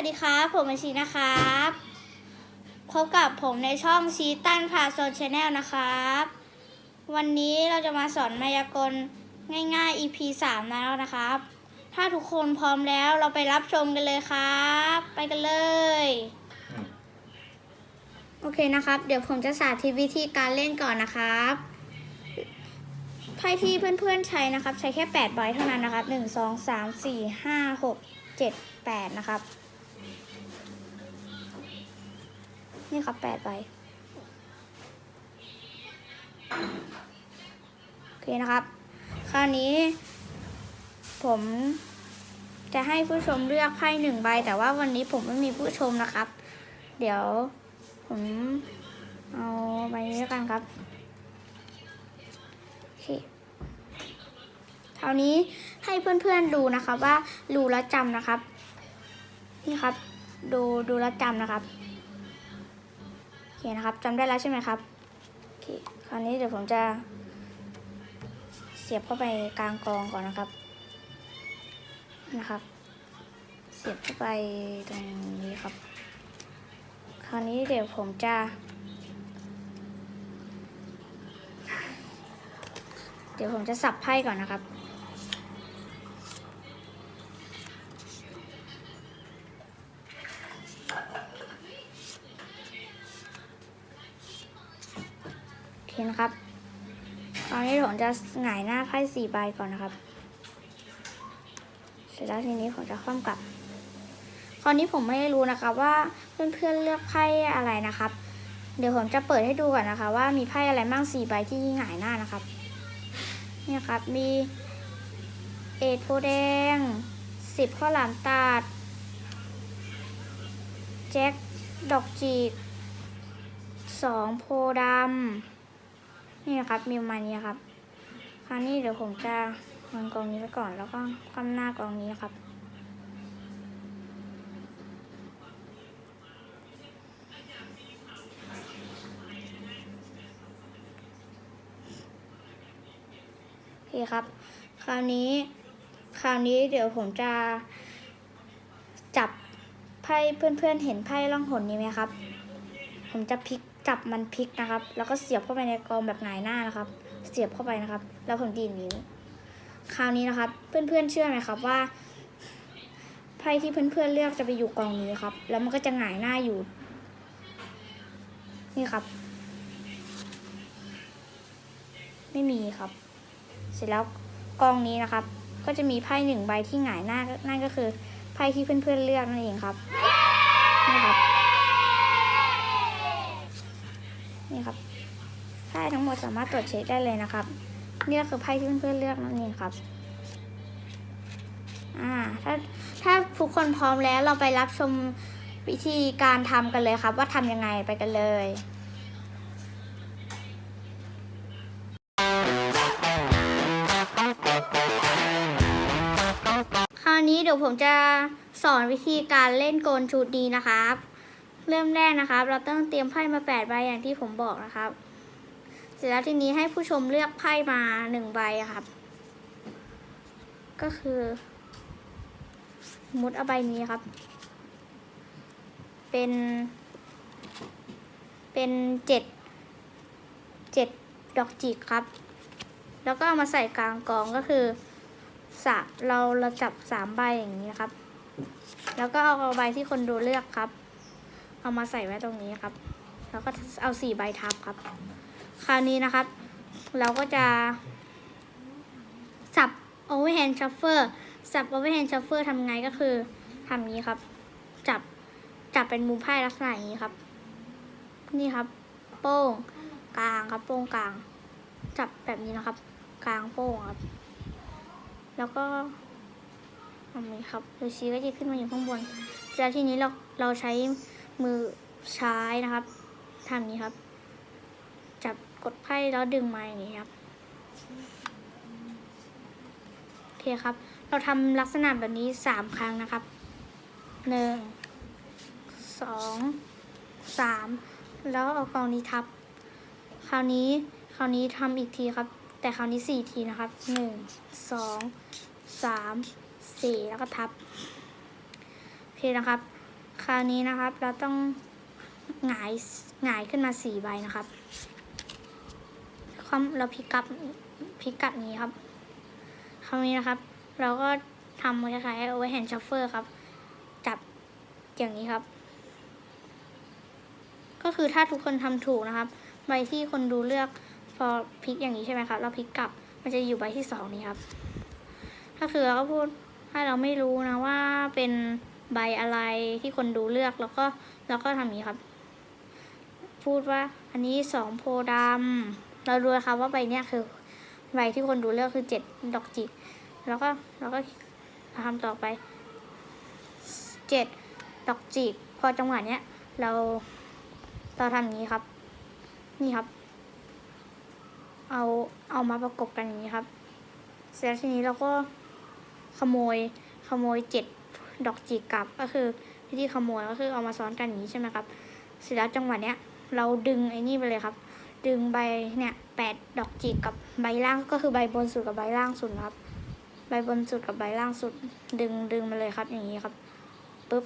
วัสดีครับ ผมอาชีนะครับ พบกับผมในช่องชีตันพาโซนชาแนลนะครับ วันนี้เราจะมาสอนมายากลง่าย ๆ EP 3แล้วนะครับ ถ้าทุกคนพร้อมแล้วเราไปรับชมกันเลยครับ ไปกันเลย โอเคนะครับ เดี๋ยวผมจะสาธิตวิธีการเล่นก่อนนะครับไพ่ที่เพื่อนๆใช้นะครับ ใช้แค่8ใบเท่านั้นนะครับ 1 2 3 4 5 6 7 8 นะครับ นี่ครับ8ใบโอเคนะครับ คราวนี้ ผมจะให้ผู้ชมเลือกไพ่หนึ่งใบ แต่ว่าวันนี้ผมไม่มีผู้ชมนะครับ เดี๋ยวผมเอาใบนี้แล้วกันครับโอเคคราวนี้ให้เพื่อนๆดูนะครับว่ารู้แล้วจำนะครับ นี่ครับ ดูดูแล้วจำนะครับ เคนะครับจำได้แล้วใช่ไหมครับโอเคคราวนี้เดี๋ยวผมจะเสียบเข้าไปกลางกองก่อนนะครับนะครับ เสียบเข้าไปตรงนี้ครับ คราวนี้เดี๋ยวผมจะเดี๋ยวผมจะสับไพ่ก่อนนะครับ คนะครับคราวนี้ผมจะหงายหน้าไพ่สี่ใบก่อนนะครับ เสร็จแล้วทีนี้ผมจะคว่ำกลับคราวนี้ผมไม่รู้นะครับว่าเพื่อนๆเลือกไพ่อะไรนะครับ เดี๋ยวผมจะเปิดให้ดูก่อนนะคะ ว่ามีไพ่อะไรบ้างสี่ใบที่หงายหน้านะครับ เนี่ยครับมีเอทโพแดงสิบข้าวหลามตัดแจ็คดอกจีกสองโพดำ นี่นะครับมีประมาณนี้ครับ คราวนี้เดี๋ยวผมจะวางกองนี้ไว้ก่อนแล้วก็คว่ำหน้ากองนี้นะครับ โอเคครับ คราวนี้คราวนี้เดี๋ยวผมจะจับไพ่เพื่อนๆเห็นไพ่ล่องหนนี้ไหมครับ ผมจะพลิก จับมันพลิกนะครับ แล้วก็เสียบเข้าไปในกองแบบหงายหน้านะครับ เสียบเข้าไปนะครับ แล้วผมดีดนิ้ว คราวนี้นะครับ เพื่อนๆเชื่อไหมครับว่าไพ่ที่เพื่อนๆเลือกจะไปอยู่กองนี้ครับ แล้วมันก็จะหงายหน้าอยู่ นี่ครับ ไม่มีครับ เสร็จแล้วกองนี้นะครับ ก็จะมีไพ่หนึ่งใบที่หงายหน้านั่นก็คือไพ่ที่เพื่อนๆเลือกนั่นเองครับนี่ครับ นี่ครับไพ่ทั้งหมดสามารถตรวจเช็คได้เลยนะครับนี่ก็คือไพ่ที่เพื่อนๆเลือกนั่นเองครับอ่าถ้าถ้าทุกคนพร้อมแล้วเราไปรับชมวิธีการทำกันเลยครับ ว่าทำยังไงไปกันเลยคราวนี้เดี๋ยวผมจะสอนวิธีการเล่นโกนชุดนี้นะครับ เริ่มแรกนะครับ เราต้องเตรียมไพ่มาแปดใบอย่างที่ผมบอกนะครับ เสร็จแล้วทีนี้ให้ผู้ชมเลือกไพ่มาหนึ่งใบครับ ก็คือ มุดเอาใบนี้ครับ เป็น เป็นเจ็ดเจ็ดดอกจิกครับ แล้วก็เอามาใส่กลางกองก็คือสะเราเราจับสามใบอย่างนี้นะครับ แล้วก็เอาใบที่คนดูเลือกครับ เอามาใส่ไว้ตรงนี้ครับ แล้วก็เอาสี่ใบทับครับ คราวนี้นะครับ เราก็จะสับ overhand shuffle สับ overhand shuffle ทำไงก็คือทำนี้ครับ จับจับเป็นมุมไพ่ลักษณะนี้ครับ นี่ครับ โป้งกลางครับ โป้งกลาง จับแบบนี้นะครับ กลางโป้งครับ แล้วก็ทำนี้ครับโดยชี้ก็จะขึ้นมาอยู่ข้างบนแล้วทีนี้เราเราใช้ มือใช้ายนะครับทำนี้ครับ จับกดไพ่แล้วดึงมาอย่างนี้ครับโอเคครับ เราทำลักษณะแบบนี้สามครั้งนะครับหนึ่งสองสามแล้วเอากองนี้ทับ คราวนี้คราวนี้ทำอีกทีครับ แต่คราวนี้สี่ทีนะครับหนึ่งสองสามสี่แล้วก็ทับโอเคนะครับ คราวนี้นะครับ เราต้องหงายหงายขึ้นมาสี่ใบนะครับความเราพลิกกลับพลิกกลับนี้ครับ คราวนี้นะครับ เราก็ทำคล้ายๆ overhand shuffle ครับ จับอย่างนี้ครับ ก็คือถ้าทุกคนทำถูกนะครับ ใบที่คนดูเลือกพอพลิกอย่างนี้ใช่ไหมครับ เราพลิกกลับมันจะอยู่ใบที่สองนี้ครับ ถ้าคือเราก็พูดถ้เราไม่รู้นะว่าเป็น ใบอะไรที่คนดูเลือกแล้วก็เราก็ทำอย่างนี้ครับ พูดว่าอันนี้สองโพดำเรารู้นะครับว่าใบเนี้ยคือใบที่คนดูเลือกคือเจ็ดดอกจิก แล้วก็แล้วก็ทำต่อไปเจ็ดดอกจิก พอจังหวะเนี้ยเราเราทำอย่างนี้ครับ นี่ครับ เอาเอามาประกบกันอย่างนี้ครับเสร็จแล้วทีนี้เราก็ขโมยขโมยเจ็ด ดอกจิกกลับก็คือวิธีขโมยก็คือเอามาซ้อนกันอย่างนี้ใช่ไหมครับ เสร็จแล้วจังหวะเนี้ยเราดึงไอ้นี่ไปเลยครับ ดึงใบเนี่ยแปดดอกจิกกับใบล่างก็คือใบบนสุดกับใบล่างสุดครับ ใบบนสุดกับใบล่างสุด ดึงดึงมาเลยครับอย่างนี้ครับปุ๊บ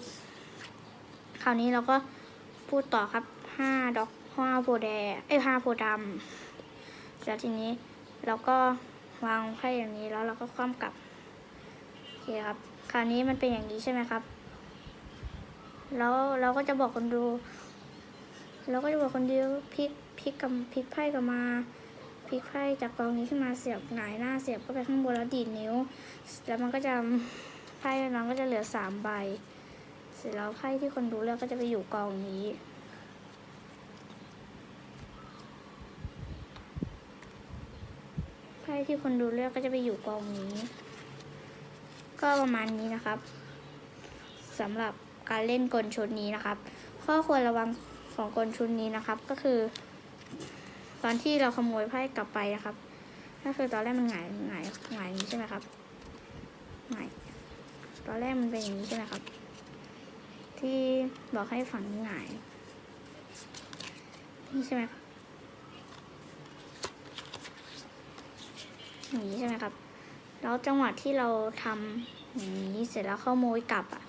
คราวนี้เราก็พูดต่อครับห้าดอกห้าโพธิ์แดงไอ้ห้าโพดำแล้วทีนี้เราก็วางไพ่อย่างนี้แล้วเราก็คว่ำกลับโอเคครับ คราวนี้มันเป็นอย่างนี้ใช่ไหมครับ แล้วเราก็จะบอกคนดู เราก็จะบอกคนเดียวพลิกพลิกกับพลิกไพ่กลับมาพลิกไพ่จากกองนี้ขึ้นมาเสียบหงายหน้าเสียบเข้าไปข้างบนแล้วดีดนิ้ว แล้วมันก็จะไพ่นั้นก็จะเหลือสามใบ เสร็จแล้วไพ่ที่คนดูเลือกก็จะไปอยู่กองนี้ไพ่ที่คนดูเลือกก็จะไปอยู่กองนี้ ก็ประมาณนี้นะครับสำหรับการเล่นกลชุดนี้นะครับ ข้อควรระวังของกลชุดนี้นะครับ ก็คือ ตอนที่เราขโมยไพ่กลับไปนะครับก็คือตอนแรกมันหงายหงายหงายนี้ใช่ไหมครับหงายตอนแรกมันเป็นอย่างนี้ใช่ไหมครับ ที่บอกให้ฝังหงายนี่ใช่ไหมครับอย่างนี้ใช่ไหมครับ แล้วจังหวะที่เราทำอย่างนี้เสร็จแล้วขโมยกลับอะ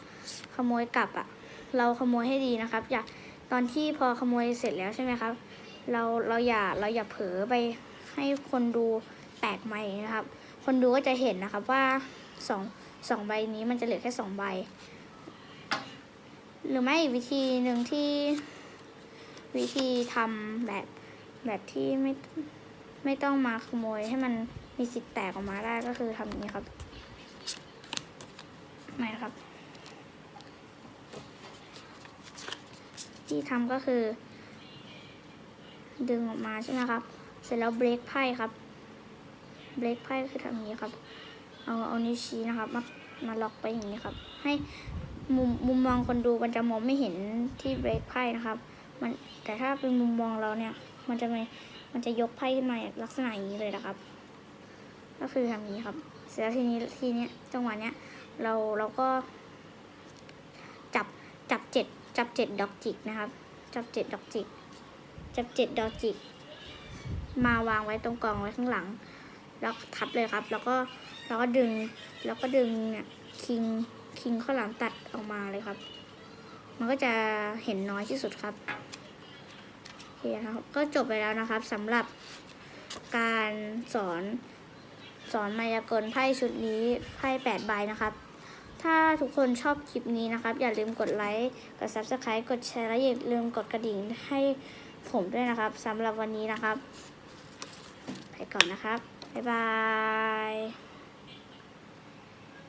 ขโมยกลับอะ เราขโมยให้ดีนะครับ อย่าตอนที่พอขโมยเสร็จแล้วใช่ไหมครับ เราเราอย่าเราอย่าเผลอไปให้คนดูแตกใหม่นะครับ คนดูก็จะเห็นนะครับว่าสองสองใบนี้มันจะเหลือแค่สองใบ หรือไม่อีกวิธีหนึ่งที่วิธีทำแบบแบบที่ไม่ไม่ต้องมาขโมยให้มัน มีสิทธิ์แตกออกมาได้ก็คือทำอย่างนี้ครับไม่ครับ ที่ทำก็คือ ดึงออกมาใช่ไหมครับ เสร็จแล้วเบรกไพ่ครับ เบรกไพ่คือทำอย่างนี้ครับ เอาเอานิ้วชี้นะครับ มามาล็อกไปอย่างนี้ครับ ให้มุมมุมมองคนดูมันจะมองไม่เห็นที่เบรกไพ่นะครับ มันแต่ถ้าเป็นมุมมองเราเนี่ย มันจะไม่มันจะยกไพ่ขึ้นมาลักษณะอย่างนี้เลยนะครับ ก็คือทำอย่างนี้ครับ เสร็จแล้วทีนี้ทีเนี้ยจังหวะเนี้ยเราเราก็ จับจับเจ็ดจับเจ็ดดอกจิกนะครับ จับเจ็ดดอกจิก จับเจ็ดดอกจิก มาวางไว้ตรงกองไว้ข้างหลัง แล้วทับเลยครับ แล้วก็แล้วก็ดึงแล้วก็ดึงเนี่ยคิงคิงข้าวหลามตัดออกมาเลยครับ มันก็จะเห็นน้อยที่สุดครับโอเคครับก็จบไปแล้วนะครับสำหรับการสอน สอนมายากลไพ่ชุดนี้ไพ่แปดใบนะครับ ถ้าทุกคนชอบคลิปนี้นะครับ อย่าลืมกดไลค์กด subscribe กดแชร์และอย่าลืมกดกระดิ่งให้ผมด้วยนะครับสำหรับวันนี้นะครับ ไปก่อนนะครับ บ๊ายบาย